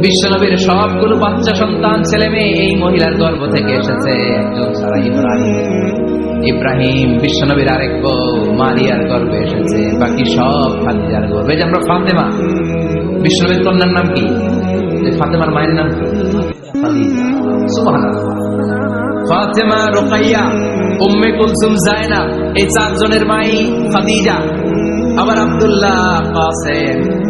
বিশ্বনবীর সবগুলো বাচ্চা সন্তান, ছেলে মেয়ে এই মহিলার গর্ভ থেকে এসেছে। ইব্রাহিম। বিশ্বনবীর আরেক বউ মারিয়ার গর্ভে এসেছে। বাকি সব খাদিজার গর্ভে। যে আমরা ফাতেমা। বিশ্বনবীর কন্যার নাম কি? ফাতেমার মায়ের নাম কি। ফাতেমা রোকাইয়া, উম্মে কুলসুম জায়না, এই চারজনের মাই খাদিজা। আবার আব্দুল্লাহ কাসেম।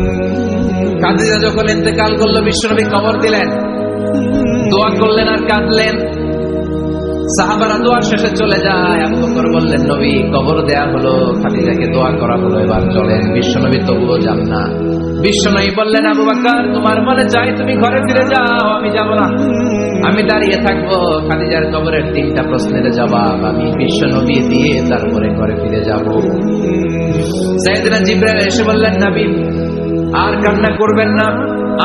খাদিজা যখন ইন্তেকাল করল, বিশ্বনবী কবর দিলেন। দোয়া করলেন আর কাঁদলেন। সাহাবারা দোয়া শেষে চলে যায়। আবু বকর বললেন, নবী, কবর দেয়া হলো, খাদিজাকে দোয়া করা হলো, এবার চলেন। বিশ্বনবী তবুও যান না। বিশ্বনবী বললেন, আবু বকর, তোমার মনে চাই, তুমি ঘরে ফিরে যাও, আমি যাব না। আমি দাঁড়িয়ে থাকব, খাদিজার কবরের তিনটা প্রশ্নের জবাব আমি বিশ্বনবী দিয়ে তারপরে ঘরে ফিরে যাব। সাইয়েদনা জিব্রাইল এসে বললেন, নবী আর কান্না করবেন না,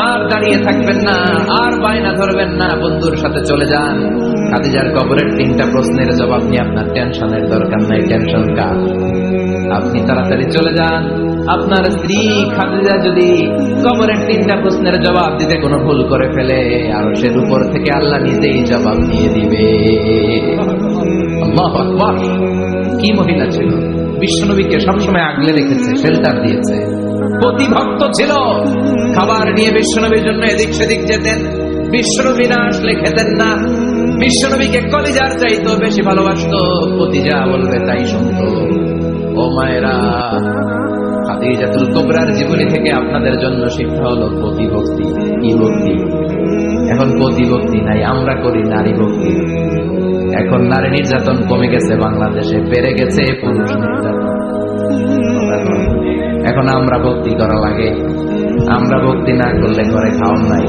আর দাঁড়িয়ে থাকবেন না, আর বায়না ধরবেন না, বন্ধুর সাথে চলে যান। খাদিজার কবরের তিনটা প্রশ্নের জবাব নিয়ে আপনার টেনশনের দরকার নাই, টেনশন কার? আপনি তাড়াতাড়ি চলে যান। আপনার স্ত্রী খাদিজা যদি কবরের তিনটা প্রশ্নের জবাব দিতে কোনো ভুল করে ফেলে, আর সে উপর থেকে আল্লাহ নিজেই জবাব নিয়ে দিবে। কি মহিলা ছিল? বিশ্বনবীকে সবসময় আগলে রেখেছে শেল্টার দিয়েছে। প্রতিভক্ত ছিল। খাবার নিয়ে বিশ্বনবীর জন্য এদিক সেদিক যেতেন। বিশ্বনবী না আসলে খেতেন না। বিশ্বনবীকে কলিজার চাইতো, বেশি ভালোবাসতো। প্রতিজা বলবে, তাই শুনতো। ও মায়েরা, খাদিজাতুল কোবরার জীবনী থেকে আপনাদের জন্য শিক্ষা হলো, প্রতিভক্তি কি ভক্তি এখন প্রতিভক্তি নাই, আমরা করি নারী ভক্তি এখন নারী নির্যাতন কমে গেছে, বাংলাদেশে বেড়ে গেছে, পুরুষ এখন আমরা ভক্তি করা লাগে। আমরা ভক্তি না করলে ঘরে খাওয়ান নাই।